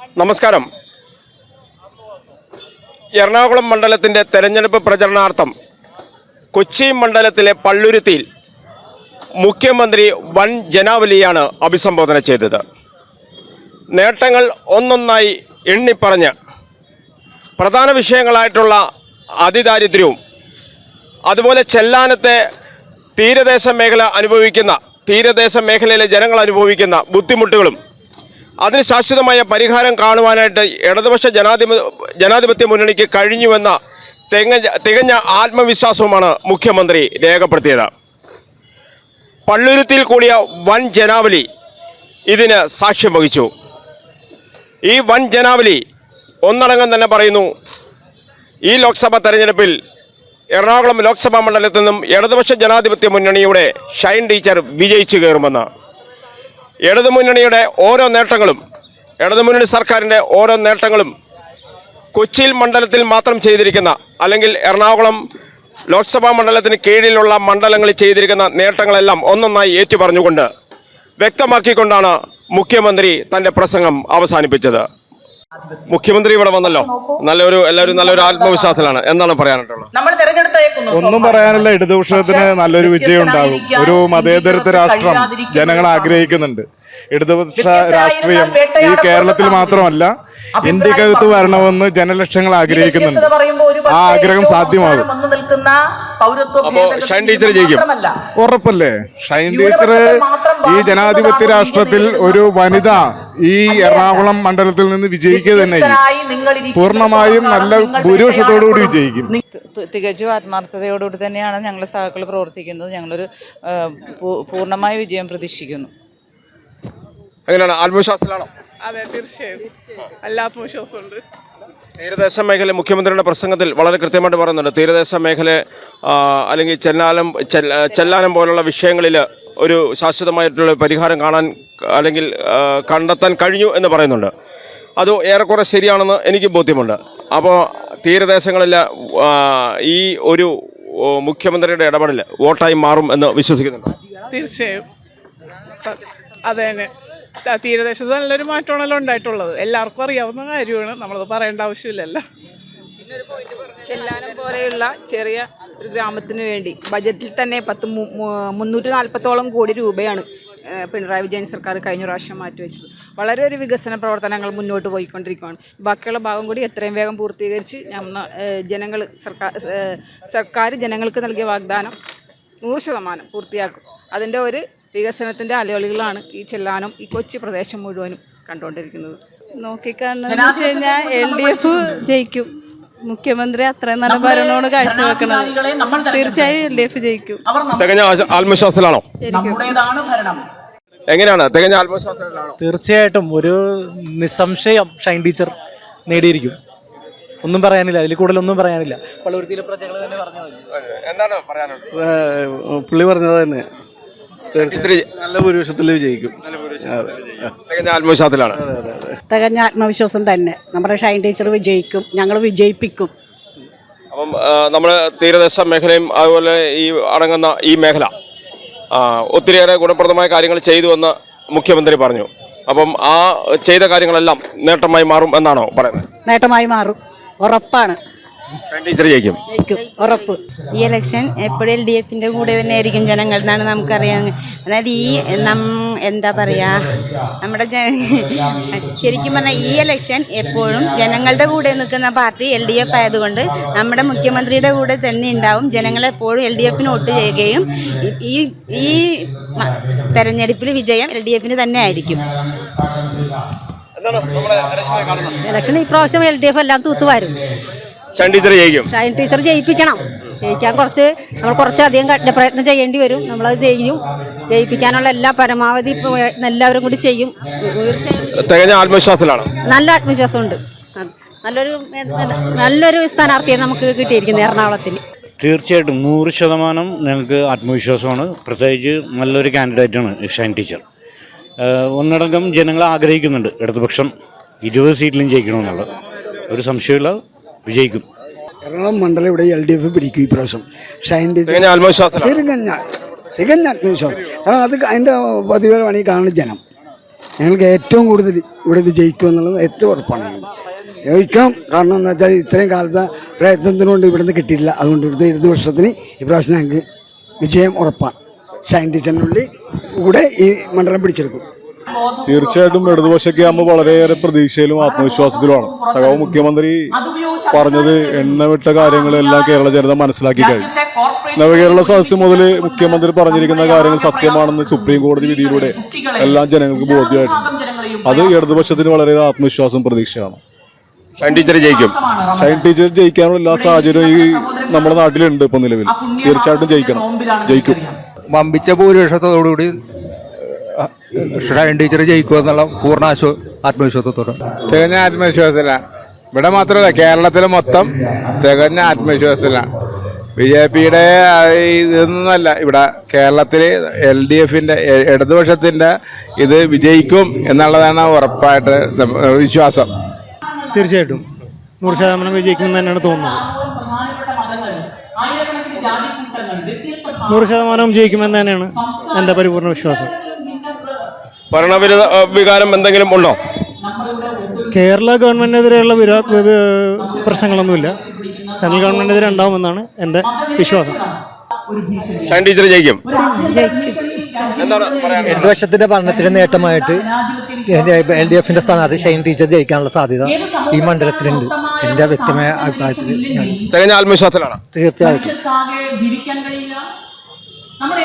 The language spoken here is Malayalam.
നമസ്കാരം. എറണാകുളം മണ്ഡലത്തിന്റെ തെരഞ്ഞെടുപ്പ് പ്രചരണാർത്ഥം കൊച്ചി മണ്ഡലത്തിലെ പള്ളുരുത്തിയിൽ മുഖ്യമന്ത്രി വൻ ജനാവലിയാണ് അഭിസംബോധന ചെയ്തത്. നേട്ടങ്ങൾ ഒന്നൊന്നായി എണ്ണിപ്പറഞ്ഞ് പ്രധാന വിഷയങ്ങളായിട്ടുള്ള അതിദാരിദ്ര്യവും അതുപോലെ ചെല്ലാനത്തെ തീരദേശ മേഖല അനുഭവിക്കുന്ന തീരദേശ മേഖലയിലെ ജനങ്ങൾ അനുഭവിക്കുന്ന ബുദ്ധിമുട്ടുകളും അതിന് ശാശ്വതമായ പരിഹാരം കാണുവാനായിട്ട് ഇടതുപക്ഷ ജനാധിപ ജനാധിപത്യ മുന്നണിക്ക് കഴിഞ്ഞുവെന്ന തികഞ്ഞ തികഞ്ഞ ആത്മവിശ്വാസവുമാണ് മുഖ്യമന്ത്രി രേഖപ്പെടുത്തിയത്. പള്ളുരുത്തിയിൽ കൂടിയ വൻ ജനാവലി ഇതിന് സാക്ഷ്യം വഹിച്ചു. ഈ വൻ ജനാവലി ഒന്നടങ്കം തന്നെ പറയുന്നു ഈ ലോക്സഭാ തെരഞ്ഞെടുപ്പിൽ എറണാകുളം ലോക്സഭാ മണ്ഡലത്തിൽ നിന്നും ഇടതുപക്ഷ ജനാധിപത്യ മുന്നണിയുടെ ഷൈൻ ടീച്ചർ വിജയിച്ചു കയറുമെന്ന്. ഇടതുമുന്നണിയുടെ ഓരോ നേട്ടങ്ങളും ഇടതുമുന്നണി സർക്കാരിന്റെ ഓരോ നേട്ടങ്ങളും കൊച്ചിയിൽ മണ്ഡലത്തിൽ മാത്രം ചെയ്തിരിക്കുന്ന അല്ലെങ്കിൽ എറണാകുളം ലോക്സഭാ മണ്ഡലത്തിന് കീഴിലുള്ള മണ്ഡലങ്ങളിൽ ചെയ്തിരിക്കുന്ന നേട്ടങ്ങളെല്ലാം ഒന്നൊന്നായി ഏറ്റുപറഞ്ഞുകൊണ്ട് വ്യക്തമാക്കിക്കൊണ്ടാണ് മുഖ്യമന്ത്രി തന്റെ പ്രസംഗം അവസാനിപ്പിച്ചത്. മുഖ്യമന്ത്രി ഇവിടെ വന്നല്ലോ. നല്ലൊരു എല്ലാവരും നല്ലൊരു ആത്മവിശ്വാസത്തിലാണ്. എന്താണ് പറയാനായിട്ടുള്ളത് ഒന്നും പറയാനില്ല. ഇടതുപക്ഷത്തിന് നല്ലൊരു വിജയം ഉണ്ടാകും. ഒരു മതേതരത്വ രാഷ്ട്രം ജനങ്ങൾ ആഗ്രഹിക്കുന്നുണ്ട്. ഇടതുപക്ഷ രാഷ്ട്രീയം ഈ കേരളത്തിൽ മാത്രമല്ല ഇന്ത്യക്കകത്ത് വരണമെന്ന് ജനലക്ഷങ്ങൾ ആഗ്രഹിക്കുന്നുണ്ട്. ആ ആഗ്രഹം സാധ്യമാകും. ഷൈൻ ടീച്ചർ ജയിക്കും. ഉറപ്പല്ലേ? ഷൈൻ ടീച്ചർ ഈ ജനാധിപത്യ രാഷ്ട്രത്തിൽ ഒരു വനിത ഈ എറണാകുളം മണ്ഡലത്തിൽ നിന്ന് വിജയിക്കുക തന്നെ പൂർണമായും നല്ല ഭൂരിപക്ഷത്തോടുകൂടി വിജയിക്കും. തികച്ചു ആത്മാർത്ഥതയോടുകൂടി തന്നെയാണ് ഞങ്ങൾ സഹാക്കൾ പ്രവർത്തിക്കുന്നത്. ഞങ്ങളൊരു പൂർണമായ വിജയം പ്രതീക്ഷിക്കുന്നു. എങ്ങനെയാണ് ആത്മവിശ്വാസത്തിലാണോ? അതെ തീർച്ചയായും. എല്ലാ ആത്മവിശ്വാസമുണ്ട് തീരദേശ മേഖല മുഖ്യമന്ത്രിയുടെ പ്രസംഗത്തിൽ വളരെ കൃത്യമായിട്ട് പറയുന്നുണ്ട്. തീരദേശ മേഖല അല്ലെങ്കിൽ ചെല്ലാനം ചെല്ലാലം ചെല്ലാനം പോലുള്ള വിഷയങ്ങളിൽ ഒരു ശാശ്വതമായിട്ടുള്ള പരിഹാരം കാണാൻ അല്ലെങ്കിൽ കണ്ടെത്താൻ കഴിഞ്ഞു എന്ന് പറയുന്നുണ്ട്. അത് ഏറെക്കുറെ ശരിയാണെന്ന് എനിക്ക് ബോധ്യമുണ്ട്. അപ്പോൾ തീരദേശങ്ങളിൽ ഈ ഒരു മുഖ്യമന്ത്രിയുടെ ഇടപെടൽ വോട്ടായി മാറും എന്ന് വിശ്വസിക്കുന്നുണ്ട്. തീർച്ചയായും. അതെ തീരദേശത്ത് നല്ലൊരു മാറ്റമാണല്ലോ ഉണ്ടായിട്ടുള്ളത്. എല്ലാവർക്കും അറിയാവുന്ന കാര്യമാണ്. നമ്മളത് പറയേണ്ട ആവശ്യമില്ലല്ലോ. ചെല്ലാനം പോലെയുള്ള ചെറിയ ഒരു ഗ്രാമത്തിന് വേണ്ടി ബജറ്റിൽ തന്നെ പത്ത് മുന്നൂറ്റി നാൽപ്പത്തോളം കോടി രൂപയാണ് പിണറായി വിജയൻ സർക്കാർ കഴിഞ്ഞ പ്രാവശ്യം മാറ്റിവെച്ചത് വളരെ ഒരു വികസന പ്രവർത്തനങ്ങൾ മുന്നോട്ട് പോയിക്കൊണ്ടിരിക്കുകയാണ്. ബാക്കിയുള്ള ഭാഗം കൂടി എത്രയും വേഗം പൂർത്തീകരിച്ച് നമ്മ ജനങ്ങൾ സർക്കാർ സർക്കാർ ജനങ്ങൾക്ക് നൽകിയ വാഗ്ദാനം നൂറ് ശതമാനം പൂർത്തിയാക്കും. അതിന്റെ ഒരു വികസനത്തിന്റെ അലയൊളികളാണ് ഈ ചെല്ലാനം ഈ കൊച്ചി പ്രദേശം മുഴുവനും കണ്ടുകൊണ്ടിരിക്കുന്നത്. നോക്കിക്കാണുന്നത് വെച്ച് കഴിഞ്ഞാൽ എൽ ഡി എഫ് ജയിക്കും. മുഖ്യമന്ത്രി അത്രയും നല്ല ഭരണമാണ് കാഴ്ചവെക്കുന്നത് തീർച്ചയായും എൽ ഡി എഫ് ജയിക്കും തികഞ്ഞ ആത്മവിശ്വാസത്തിലാണോ? നമ്മുടേതാണ് ഭരണം. എങ്ങനെയാണ് തികഞ്ഞ ആത്മവിശ്വാസത്തിലാണോ? തീർച്ചയായിട്ടും ഒരു നിസ്സംശയം ഷൈൻ ടീച്ചർ നേടിയിരിക്കും. ഒന്നും പറയാനില്ല അതിൽ കൂടുതൽ ഒന്നും പറയാനില്ല. പള്ളുരുത്തിയിലെ പ്രജകൾ തന്നെ പറഞ്ഞു എന്താണ് പറയാനുള്ളത്? പുള്ളി പറഞ്ഞത് തന്നെ. നല്ല ഭൂരിപക്ഷത്തിൽ വിജയിക്കും അതെ ആത്മവിശ്വാസത്തിലാണ്. തികഞ്ഞ ആത്മവിശ്വാസം തന്നെ. നമ്മുടെ ഷൈൻ ടീച്ചർ വിജയിക്കും ഞങ്ങൾ വിജയിപ്പിക്കും. അപ്പം നമ്മൾ തീരദേശ മേഖലയും അതുപോലെ ഈ അടങ്ങുന്ന ഈ മേഖല ഒത്തിരിയേറെ ഗുണപ്രദമായ കാര്യങ്ങൾ ചെയ്തു എന്ന് മുഖ്യമന്ത്രി പറഞ്ഞു. അപ്പം ആ ചെയ്ത കാര്യങ്ങളെല്ലാം നേട്ടമായി മാറും എന്നാണോ പറയുന്നത്? നേട്ടമായി മാറും. ഉറപ്പാണ്. ടീച്ചർ ജയിക്കും. ജയിക്കും. ഉറപ്പ്. ഈ ഇലക്ഷൻ എപ്പോഴും എൽ ഡി എഫിന്റെ കൂടെ തന്നെ ആയിരിക്കും ജനങ്ങൾ എന്നാണ് നമുക്കറിയാം. അതായത് ഈ നം എന്താ പറയാ നമ്മുടെ ശരിക്കും പറഞ്ഞാൽ ഈ ഇലക്ഷൻ എപ്പോഴും ജനങ്ങളുടെ കൂടെ നിൽക്കുന്ന പാർട്ടി എൽ ഡി എഫ് ആയതുകൊണ്ട് നമ്മുടെ മുഖ്യമന്ത്രിയുടെ കൂടെ തന്നെ ഉണ്ടാവും. ജനങ്ങൾ എപ്പോഴും എൽ ഡി എഫിന് വോട്ട് ചെയ്യുകയും ഈ ഈ തെരഞ്ഞെടുപ്പിൽ വിജയം എൽ ഡി എഫിന് തന്നെ ആയിരിക്കും. എന്താണ് നമ്മുടെ ഇലക്ഷനെ കാണുന്നത്? ഇലക്ഷൻ ഇപ്രാവശ്യം എൽ ഡി എഫ് എല്ലാം തൂത്തുവാരും. ഷൈൻ ടീച്ചർ ജയിക്കും. ഷൈൻ ടീച്ചർ ജയിപ്പിക്കണം. ജയിക്കാൻ കുറച്ച് നമ്മൾ കുറച്ചധികം കഠിന പ്രയത്നം ചെയ്യേണ്ടി വരും. നമ്മളത് ചെയ്യും. ജയിപ്പിക്കാനുള്ള എല്ലാ പരമാവധി എല്ലാവരും കൂടി ചെയ്യും. തീർച്ചയായും. തികഞ്ഞ ആത്മവിശ്വാസത്തിലാണ്. നല്ല ആത്മവിശ്വാസമുണ്ട്. നല്ലൊരു നല്ലൊരു സ്ഥാനാർത്ഥിയാണ് നമുക്ക് കിട്ടിയിരിക്കുന്നത് എറണാകുളത്തിന് തീർച്ചയായിട്ടും നൂറ് ശതമാനം ഞങ്ങൾക്ക് ആത്മവിശ്വാസമാണ്. പ്രത്യേകിച്ച് നല്ലൊരു കാൻഡിഡേറ്റാണ് ഷൈൻ ടീച്ചർ. ഒന്നടങ്കം ജനങ്ങൾ ആഗ്രഹിക്കുന്നുണ്ട്. ഇടതുപക്ഷം ഇരുപത് സീറ്റിലും ജയിക്കണമെന്നുള്ളത്. ഒരു സംശയമില്ല വിജയിക്കും. എറണാകുളം മണ്ഡലം ഇവിടെ എൽ ഡി എഫ് പിടിക്കും ഈ പ്രാവശ്യം ഷൈൻ ടീച്ചർ തികഞ്ഞ തികഞ്ഞ ആത്മവിശ്വാസം. കാരണം അത് അതിന്റെ പതിവ് വേണമെങ്കിൽ കാണുന്ന ജനം. ഞങ്ങൾക്ക് ഏറ്റവും കൂടുതൽ ഇവിടെ വിജയിക്കും എന്നുള്ളത് ഏറ്റവും ഉറപ്പാണ് ഞങ്ങൾ. ജയിക്കണം. കാരണം എന്താ വെച്ചാൽ ഇത്രയും കാലത്തെ പ്രയത്നത്തിനുകൊണ്ട് ഇവിടുന്ന് കിട്ടിയില്ല അതുകൊണ്ട് ഇവിടുത്തെ ഇരുപത് വർഷത്തിന് ഇപ്രാവശ്യം ഞങ്ങൾക്ക് വിജയം ഉറപ്പാണ്. ഷൈൻ ടീച്ചറിനുള്ളിൽ കൂടെ ഈ മണ്ഡലം പിടിച്ചെടുക്കും. തീർച്ചയായിട്ടും ഇടതുപക്ഷ ക്യാമ്പ് വളരെയേറെ പ്രതീക്ഷയിലും ആത്മവിശ്വാസത്തിലുമാണ്. സഖാവ് മുഖ്യമന്ത്രി പറഞ്ഞത് എണ്ണവിട്ട കാര്യങ്ങളെല്ലാം കേരള ജനത മനസ്സിലാക്കി കഴിഞ്ഞു. നവകേരള സദസ്സ് മുതൽ മുഖ്യമന്ത്രി പറഞ്ഞിരിക്കുന്ന കാര്യങ്ങൾ സത്യമാണെന്ന് സുപ്രീം കോടതി വിധിയിലൂടെ എല്ലാം ജനങ്ങൾക്ക് ബോധ്യമായിട്ടുണ്ട്. അത് ഇടതുപക്ഷത്തിന് വളരെ ആത്മവിശ്വാസം പ്രതീക്ഷയാണ്. ഷൈൻ ടീച്ചർ ജയിക്കും. ഷൈൻ ടീച്ചർ ജയിക്കാനുള്ള എല്ലാ സാഹചര്യവും ഈ നമ്മുടെ നാട്ടിലുണ്ട് ഇപ്പൊ നിലവിൽ. തീർച്ചയായിട്ടും ജയിക്കണം. ജയിക്കും. വമ്പിച്ച ഭൂരിപക്ഷത്തോടുകൂടി ഷൈൻ ടീച്ചർ ജയിക്കുമെന്നുള്ള പൂർണ ആശ്വ ആത്മവിശ്വാസത്തോടെ? തികഞ്ഞ ആത്മവിശ്വാസത്തിലാണ് ഇവിടെ മാത്രമല്ല കേരളത്തിൽ മൊത്തം തികഞ്ഞ ആത്മവിശ്വാസത്തിലാണ് ബി ജെ പിയുടെ ഇതൊന്നല്ല ഇവിടെ കേരളത്തിൽ എൽ ഡി എഫിന്റെ ഇടതുപക്ഷത്തിന്റെ ഇത് വിജയിക്കും എന്നുള്ളതാണ് ഉറപ്പായിട്ട് വിശ്വാസം. തീർച്ചയായിട്ടും. നൂറ് ശതമാനം വിജയിക്കുമെന്ന് തന്നെയാണ് തോന്നുന്നത്. നൂറ് ശതമാനം ജയിക്കുമെന്ന് തന്നെയാണ് എന്റെ പരിപൂർണ വിശ്വാസം. ഭരണവിരുദ്ധ വികാരം എന്തെങ്കിലും ഉണ്ടോ? കേരള ഗവൺമെന്റിനെതിരെയുള്ള വിരാ പ്രശ്നങ്ങളൊന്നുമില്ല. സെൻട്രൽ ഗവൺമെന്റിനെതിരെ ഉണ്ടാവുമെന്നാണ് എന്റെ വിശ്വാസം. ഷൈൻ ടീച്ചർ ജയിക്കും. ഇടതുപക്ഷത്തിന്റെ ഭരണത്തിന്റെ നേട്ടമായിട്ട് എൽ ഡി എഫിന്റെ സ്ഥാനാർത്ഥി ഷൈൻ ടീച്ചർ ജയിക്കാനുള്ള സാധ്യത ഈ മണ്ഡലത്തിലുണ്ട്. എന്റെ വ്യക്തമായ അഭിപ്രായത്തിൽ ഞാൻ തികഞ്ഞ ആത്മവിശ്വാസത്തിലാണ്. തീർച്ചയായിട്ടും. കഴിയില്ല. നമ്മൾ